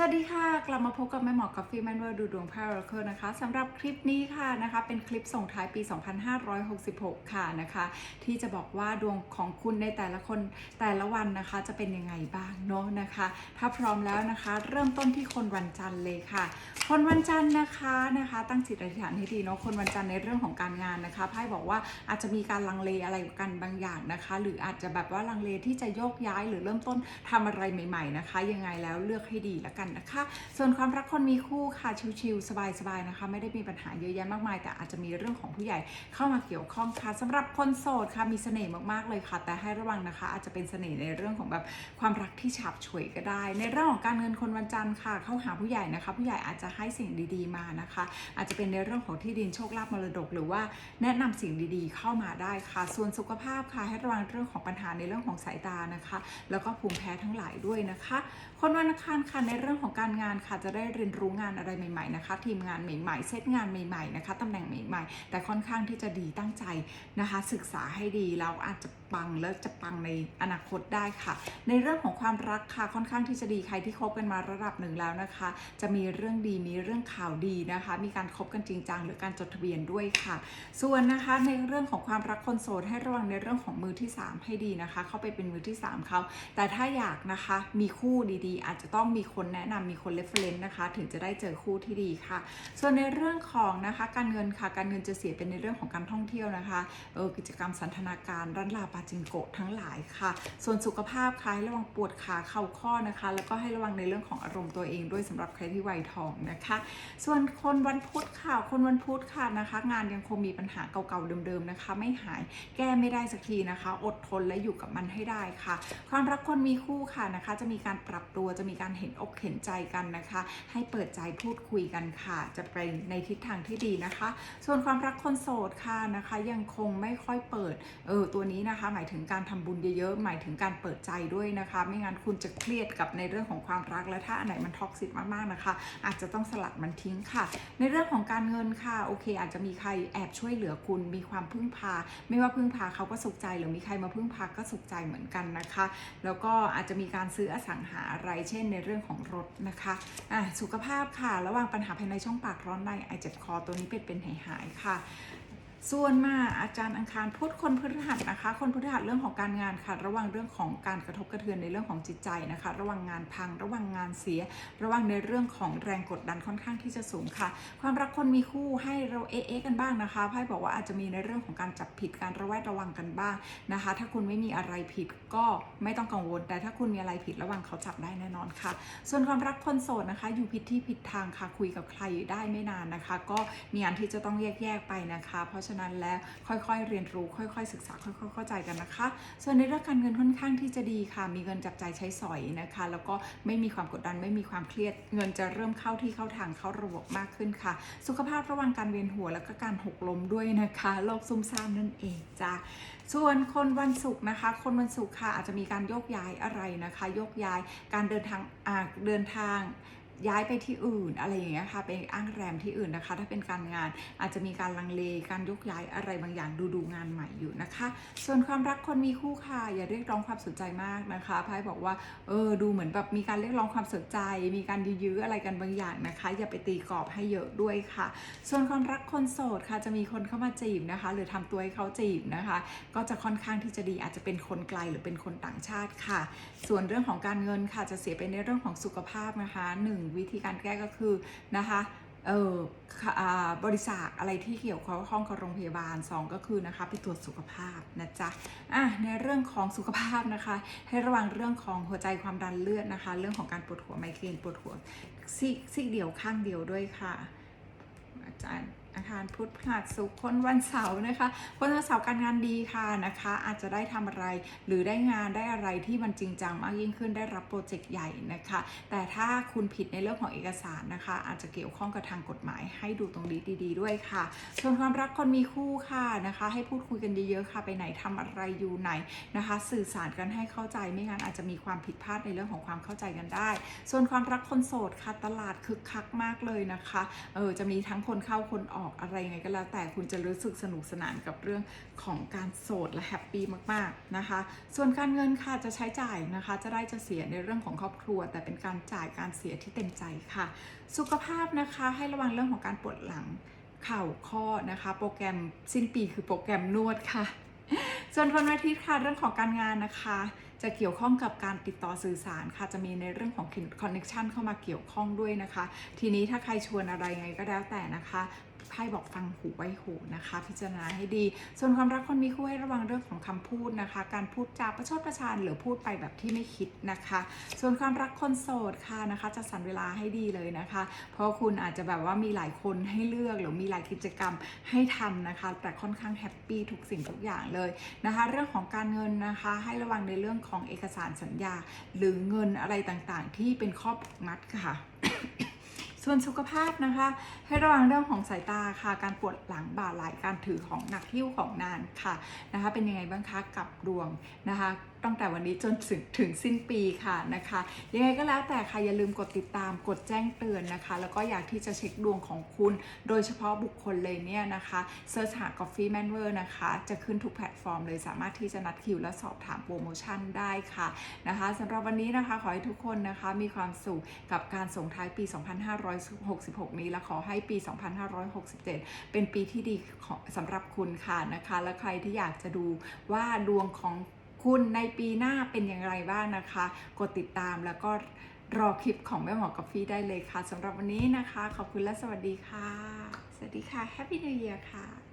สวัสดีค่ะ กลับมาพบกับแม่หมอกาแฟแมนเวอร์ดูดวงพาราเคิลนะคะสำหรับคลิปนี้ค่ะนะคะเป็นคลิปส่งท้ายปี 2566 ค่ะนะคะที่จะบอกว่าดวงของคุณในแต่ละคนแต่ละวันนะคะจะเป็นยังไงบ้างเนาะนะคะ ถ้าพร้อมแล้วนะคะ เริ่มต้นที่คนวันจันทร์เลยค่ะ คนวันจันทร์นะคะนะคะ ตั้งจิตอธิษฐานให้ดีเนาะคนวันจันทร์ในเรื่องของการงานนะคะไพ่บอกว่าอาจจะมีการลังเลอะไรกันบางอย่างนะคะ หรืออาจจะแบบว่าลังเลที่จะโยกย้ายหรือเริ่มต้นทำอะไรใหม่ ๆนะคะ ยังไงแล้วเลือกให้ดีละกันนะคะ ส่วนความรักคนมีคู่ค่ะชิวๆสบายๆนะคะ ไม่ได้มีปัญหาเยอะแยะมากมาย แต่อาจจะมีเรื่องของผู้ใหญ่เข้ามาเกี่ยวข้องค่ะสำหรับคนโสดค่ะมีเสน่ห์มากๆเลยค่ะ แต่ให้ระวังนะคะ อาจจะเป็นเสน่ห์ในเรื่องของแบบความรักที่ฉาบเฉวยก็ได้ ในเรื่องของการเงินคนวันจันทร์ค่ะ เข้าหาผู้ใหญ่นะคะ ผู้ใหญ่อาจจะให้สิ่งดีๆมานะคะ อาจจะเป็นในเรื่องของที่ดินโชคลาภมรดก หรือว่าแนะนำสิ่งดีๆ เข้ามาได้ค่ะ ส่วนสุขภาพค่ะให้ระวังเรื่องของปัญหาในเรื่องของสายตานะคะ แล้วก็ภูมิแพ้ทั้งหลายด้วยนะคะ คนวันอังคารค่ะในเรื่องรื่องของการงานค่ะจะได้เรียนรู้งานอะไรใหม่ๆนะคะ ทีมงานใหม่ๆ เซตงานใหม่ๆนะคะตำแหน่งใหม่ ๆ แต่ค่อนข้างที่จะดีตั้งใจนะคะ ศึกษาให้ดีแล้วอาจจะปังแล้วจะปังในอนาคตได้ค่ะ ในเรื่องของความรักค่ะค่อนข้างที่จะดีใครที่คบกันมาระดับหนึ่งแล้วนะคะ จะมีเรื่องดีมีเรื่องข่าวดีนะคะ มีการคบกันจริงจังหรือการจดทะเบียนด้วยค่ะ ส่วนนะคะในเรื่องของความรักคนโสดให้ระวังในเรื่องของมือที่ 3 ให้ดีนะคะ เข้าไปเป็นมือที่ 3เขาแต่ถ้าอยากนะคะมีคู่ดีๆ อาจจะต้องมีคนแแนะนำมีคนเรฟเฟนซ์นะคะ ถึงจะได้เจอคู่ที่ดีค่ะ ส่วนในเรื่องของนะคะการเงินค่ะ การเงินจะเสียเป็นในเรื่องของการท่องเที่ยวนะคะเออกิจกรรมสันทนาการรันลาปาจิงโกะทั้งหลายค่ะ ส่วนสุขภาพค่ะให้ระวังปวดขาเข่าข้อนะคะ แล้วก็ให้ระวังในเรื่องของอารมณ์ตัวเองด้วยสำหรับใครที่วัยทองนะคะ ส่วนคนวันพุธค่ะ คนวันพุธค่ะนะคะ งานยังคงมีปัญหาเก่าๆเดิมๆนะคะ ไม่หายแก้ไม่ได้สักทีนะคะ อดทนและอยู่กับมันให้ได้ค่ะ ความรักคนมีคู่ค่ะนะคะ จะมีการปรับตัวจะมีการเห็นอกเห็นใจกันนะคะ ให้เปิดใจพูดคุยกันค่ะ จะไปในทิศทางที่ดีนะคะ ส่วนความรักคนโสดค่ะนะคะ ยังคงไม่ค่อยเปิดเออตัวนี้นะคะ หมายถึงการทำบุญเยอะๆหมายถึงการเปิดใจด้วยนะคะ ไม่งั้นคุณจะเครียดกับในเรื่องของความรักและถ้าอันไหนมันท็อกซิกมากๆนะคะ อาจจะต้องสลัดมันทิ้งค่ะ ในเรื่องของการเงินค่ะโอเค อาจจะมีใครแอบช่วยเหลือคุณมีความพึ่งพา ไม่ว่าพึ่งพาเขาก็สุขใจ หรือมีใครมาพึ่งพาก็สุขใจเหมือนกันนะคะ แล้วก็อาจจะมีการซื้ออสังหาอะไรเช่น ในเรื่องของรถนะคะอะสุขภาพค่ะ ระหว่างปัญหาภายในช่องปากร้อนในไอเจ็บคอตัวนี้เป็นเป็นหายหายๆค่ะ ส่วนมาอาจารย์อังคารพุธคนพฤหัสนะคะ คนพฤหัสเรื่องของการงานค่ะ ระวังเรื่องของการกระทบกระเทือนในเรื่องของจิตใจนะคะ ระวังงานพัง ระวังงานเสีย ระวังในเรื่องของแรงกดดันค่อนข้างที่จะสูงค่ะ ความรักคนมีคู่ให้เราเอะเอะกันบ้างนะคะไพ่บอกว่าอาจจะมีในเรื่องของการจับผิดการระแวดระวังกันบ้างนะคะ ถ้าคุณไม่มีอะไรผิดก็ไม่ต้องกังวล แต่ถ้าคุณมีอะไรผิดระวังเขาจับได้แน่นอนค่ะ ส่วนความรักคนโสดนะคะ อยู่ผิดที่ผิดทางค่ะคุยกับใครได้ไม่นานนะคะ ก็มีอันที่จะต้องแยกแยกๆไปนะคะ เพราะฉะนั้นแล้วค่อยๆ เรียนรู้ค่อยๆ ศึกษาค่อยๆ เข้าใจกันนะคะ ส่วนในเรื่องการเงินค่อนข้างที่จะดีค่ะ มีเงินจับใจใช้สอยนะคะ แล้วก็ไม่มีความกดดันไม่มีความเครียด เงินจะเริ่มเข้าที่เข้าทางเข้าระบบมากขึ้นค่ะ สุขภาพระวังการเวียนหัวแล้วก็การหกล้มด้วยนะคะโรคซุ่มซ่ามนั่นเองจ้าส่วนคนวันศุกร์นะคะ คนวันศุกร์ค่ะอาจจะมีการโยกย้ายอะไรนะคะ โยกย้ายการเดินทางเดินทาง ย้ายไปที่อื่นอะไรอย่างเงี้ยค่ะไปอ้างแรมที่อื่นนะคะ ถ้าเป็นการงานอาจจะมีการลังเลการยกย้ายอะไรบางอย่างดูดูงานใหม่อยู่นะคะ ส่วนความรักคนมีคู่ค่ะอย่าเรียกร้องความสนใจมากนะคะไพ่บอกว่าเออดูเหมือนแบบมีการเรียกร้องความสนใจ มีการยื้ออะไรกันบางอย่างนะคะ อย่าไปตีกรอบให้เยอะด้วยค่ะ ส่วนความรักคนโสดค่ะจะมีคนเข้ามาจีบนะคะ หรือทำตัวให้เขาจีบนะคะ ก็จะค่อนข้างที่จะดีอาจจะเป็นคนไกลหรือเป็นคนต่างชาติค่ะ ส่วนเรื่องของการเงินค่ะจะเสียไปในเรื่องของสุขภาพนะคะหนึ่งวิธีการแก้ก็คือนะคะเออบริษัทอะไรที่เกี่ยวข้องกับโรงพยาบาล 2 ก็คือนะคะไปตรวจสุขภาพนะจ๊ะอะในเรื่องของสุขภาพนะคะ ให้ระวังเรื่องของหัวใจความดันเลือดนะคะ เรื่องของการปวดหัวไมเกรนปวดหัวซีซีกเดียวข้างเดียวด้วยค่ะ อาจารย์ อาคารพุธพฤหัสศุกร์คนวันเสาร์นะคะคนวันเสาร์การงานดีค่ะนะคะ อาจจะได้ทำอะไรหรือได้งานได้อะไรที่มันจริงจังมากยิ่งขึ้นได้รับโปรเจกต์ใหญ่นะคะ แต่ถ้าคุณผิดในเรื่องของเอกสารนะคะ อาจจะเกี่ยวข้องกับทางกฎหมายให้ดูตรงนี้ดี ๆ ด้วยค่ะส่วนความรักคนมีคู่ค่ะนะคะ ให้พูดคุยกันเยอะๆค่ะ ไปไหนทำอะไรอยู่ไหนนะคะ สื่อสารกันให้เข้าใจไม่งั้นอาจจะมีความผิดพลาดในเรื่องของความเข้าใจกันได้ ส่วนความรักคนโสดค่ะตลาดคึกคักมากเลยนะคะเออจะมีทั้งคนเข้าคนออกอกอะไรยังไงก็แล้วแต่คุณจะรู้สึกสนุกสนานกับเรื่องของการโสดและแฮปปี้มากๆนะคะ ส่วนการเงินค่ะจะใช้จ่ายนะคะ จะได้จะเสียในเรื่องของครอบครัว แต่เป็นการจ่ายการเสียที่เต็มใจค่ะ สุขภาพนะคะให้ระวังเรื่องของการปวดหลังเข่าข้อนะคะ โปรแกรมสิ้นปีคือโปรแกรมนวดค่ะ ส่วนวันอาทิตย์ค่ะเรื่องของการงานนะคะจะเกี่ยวข้องกับการติดต่อสื่อสารค่ะ จะมีในเรื่องของคอนเน็ชันเข้ามาเกี่ยวข้องด้วยนะคะ ทีนี้ถ้าใครชวนอะไรไงก็แล้วแต่นะคะ ไพ่บอกฟังหูไว้หูนะคะ พิจารณาให้ดี ส่วนความรักคนมีคู่ให้ระวังเรื่องของคำพูดนะคะ การพูดจาประชดประชานหรือพูดไปแบบที่ไม่คิดนะคะ ส่วนความรักคนโสดค่ะนะคะจะสรรเวลาให้ดีเลยนะคะ เพราะคุณอาจจะแบบว่ามีหลายคนให้เลือกหรือมีหลายกิจกรรมให้ทำนะคะ แต่ค่อนข้างแฮปปี้ทุกสิ่งทุกอย่างเลยนะคะ เรื่องของการเงินนะคะให้ระวังในเรื่องของเอกสารสัญญา หรือเงินอะไรต่างๆ ที่เป็นข้อผูกมัดค่ะ ส่วนสุขภาพนะคะ ให้ระวังเรื่องของสายตาค่ะ การปวดหลังบ่าไหล่การถือของหนักหิ้วของนานค่ะนะคะ เป็นยังไงบ้างคะกับดวงนะคะตั้งแต่วันนี้จนถึงถึงสิ้นปีค่ะนะคะ ยังไงก็แล้วแต่ค่ะอย่าลืมกดติดตามกดแจ้งเตือนนะคะ แล้วก็อยากที่จะเช็คดวงของคุณ โดยเฉพาะบุคคลเลยเนี่ยนะคะเซิร์ชหา Coffee Man w o r นะคะ จะขึ้นทุกแพลตฟอร์มเลยสามารถที่จะนัดคิวและสอบถามโปรโมชั่นได้ค่ะนะคะสำหรับวันนี้นะคะขอให้ทุกคนนะคะมีความสุขกับการส่งท้ายปี 2566 นี้และขอให้ปี 2567 เป็นปีที่ดีสำหรับคุณค่ะนะคะ และใครที่อยากจะดูว่าดวงของ คุณในปีหน้าเป็นอย่างไรบ้างนะคะ กดติดตามแล้วก็รอคลิปของแม่หมอกาแฟได้เลยค่ะสำหรับวันนี้นะคะ ขอบคุณและสวัสดีค่ะ สวัสดีค่ะ Happy New Year ค่ะ